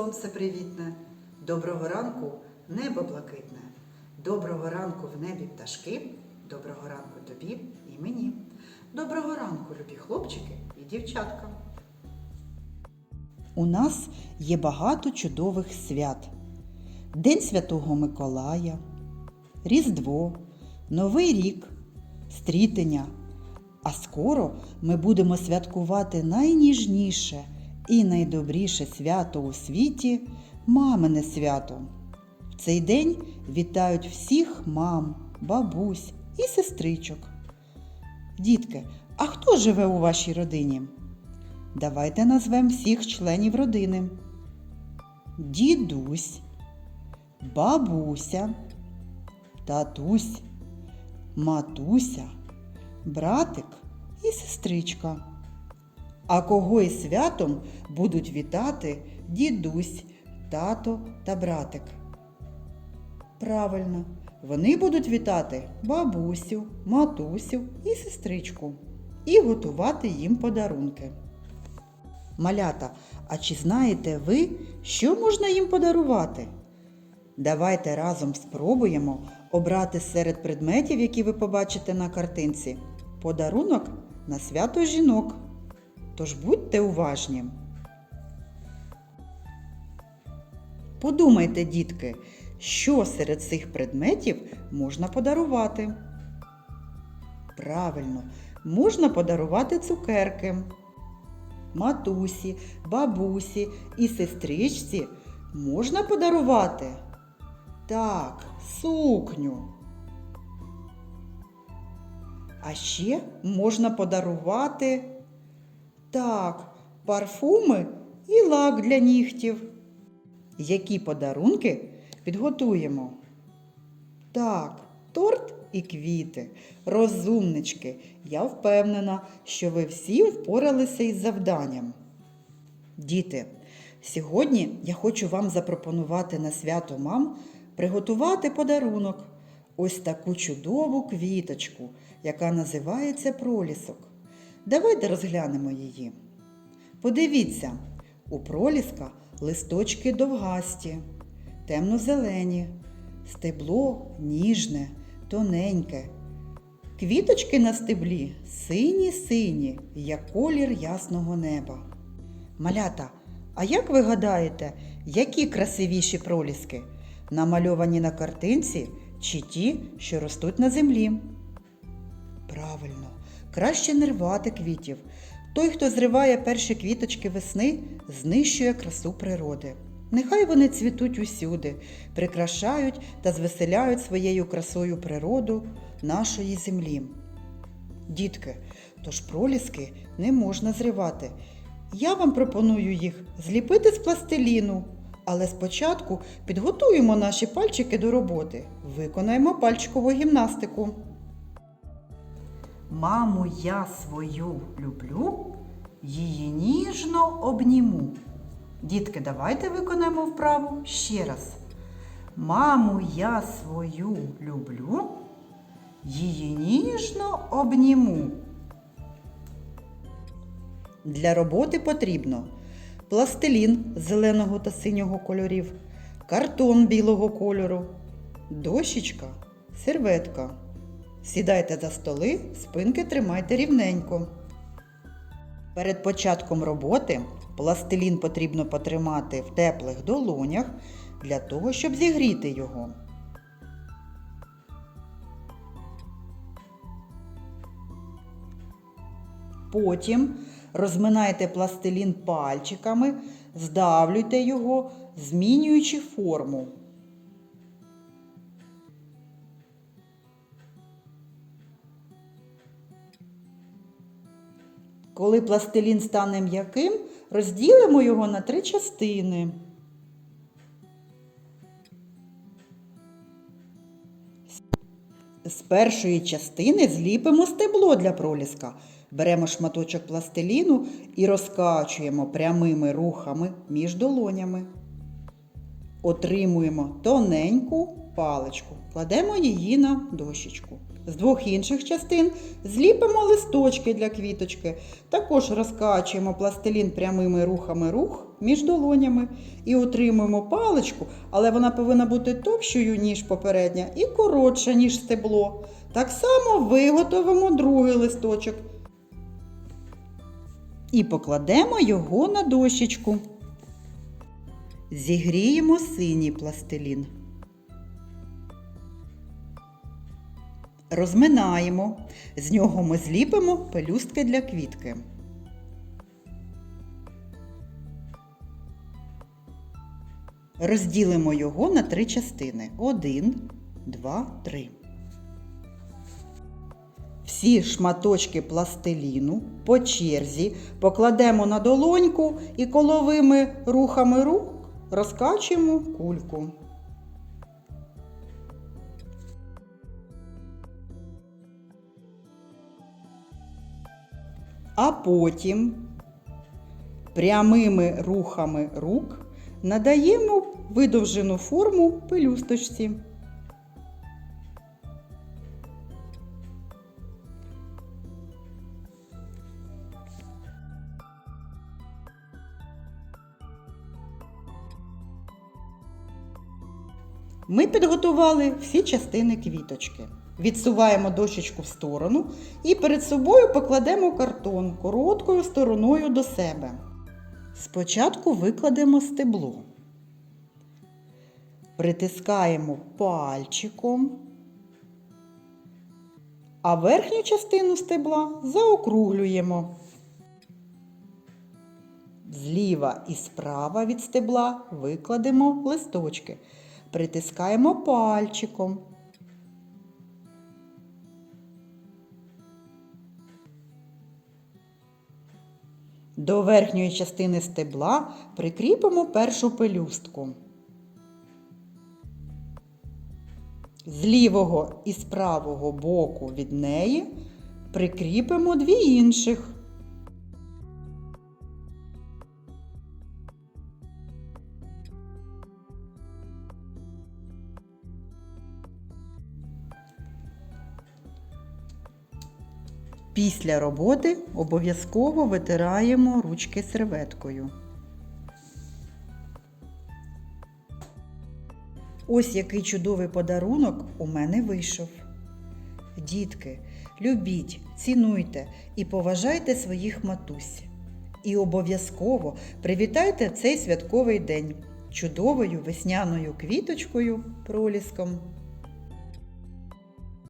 сонце привітне, доброго ранку небо блакитне, доброго ранку в небі пташки, доброго ранку тобі і мені. Доброго ранку, любі хлопчики і дівчатка. У нас є багато чудових свят. День Святого Миколая, Різдво, Новий рік, Стрітення. А скоро ми будемо святкувати найніжніше і найдобріше свято у світі мамине свято. В цей день вітають всіх мам, бабусь і сестричок. Дітки, а хто живе у вашій родині? Давайте назвемо всіх членів родини. Дідусь, бабуся, татусь, матуся, братик і сестричка. А кого із святом будуть вітати дідусь, тато та братик? Правильно, вони будуть вітати бабусю, матусю і сестричку і готувати їм подарунки. Малята, а чи знаєте ви, що можна їм подарувати? Давайте разом спробуємо обрати серед предметів, які ви побачите на картинці, подарунок на свято жінок. Тож будьте уважні. Подумайте, дітки, що серед цих предметів можна подарувати? Правильно, можна подарувати цукерки. Матусі, бабусі і сестричці можна подарувати? Так, сукню. А ще можна подарувати так, парфуми і лак для нігтів. Які подарунки підготуємо? Так, торт і квіти, розумнички. Я впевнена, що ви всі впоралися із завданням. Діти, сьогодні я хочу вам запропонувати на свято мам приготувати подарунок. Ось таку чудову квіточку, яка називається пролісок. Давайте розглянемо її. Подивіться, у проліска листочки довгасті, темно-зелені, стебло ніжне, тоненьке. Квіточки на стеблі сині-сині, як колір ясного неба. Малята, а як ви гадаєте, які красивіші проліски? Намальовані на картинці чи ті, що ростуть на землі? Правильно, краще не рвати квітів. Той, хто зриває перші квіточки весни, знищує красу природи. Нехай вони цвітуть усюди, прикрашають та звеселяють своєю красою природу нашої землі. Дітки, тож проліски не можна зривати. Я вам пропоную їх зліпити з пластиліну, але спочатку підготуємо наші пальчики до роботи. Виконаємо пальчикову гімнастику. Маму я свою люблю, її ніжно обніму. Дітки, давайте виконаємо вправу ще раз. Маму я свою люблю, її ніжно обніму. Для роботи потрібно пластилін зеленого та синього кольорів, картон білого кольору, дощечка, серветка. Сідайте за столи, спинки тримайте рівненько. Перед початком роботи пластилін потрібно потримати в теплих долонях для того, щоб зігріти його. Потім розминайте пластилін пальчиками, здавлюйте його, змінюючи форму. Коли пластилін стане м'яким, розділимо його на три частини. З першої частини зліпимо стебло для проліска. Беремо шматочок пластиліну і розкачуємо прямими рухами між долонями. Отримуємо тоненьку паличку, кладемо її на дощечку. З двох інших частин зліпимо листочки для квіточки. Також розкачуємо пластилін прямими рухами рух між долонями і отримуємо паличку, але вона повинна бути товщою, ніж попередня, і коротша, ніж стебло. Так само виготовимо другий листочок і покладемо його на дощечку. Зігріємо синій пластилін. Розминаємо. З нього ми зліпимо пелюстки для квітки. Розділимо його на три частини. Один, два, три. Всі шматочки пластиліну по черзі покладемо на долоньку і коловими рухами рук розкачуємо кульку. А потім прямими рухами рук надаємо видовжену форму пелюсточці. Ми підготували всі частини квіточки. Відсуваємо дощечку в сторону і перед собою покладемо картон короткою стороною до себе. Спочатку викладемо стебло. Притискаємо пальчиком, а верхню частину стебла заокруглюємо. Зліва і справа від стебла викладемо листочки. Притискаємо пальчиком. До верхньої частини стебла прикріпимо першу пелюстку. З лівого і з правого боку від неї прикріпимо дві інших. Після роботи обов'язково витираємо ручки серветкою. Ось який чудовий подарунок у мене вийшов. Дітки, любіть, цінуйте і поважайте своїх матусь. І обов'язково привітайте цей святковий день чудовою весняною квіточкою проліском.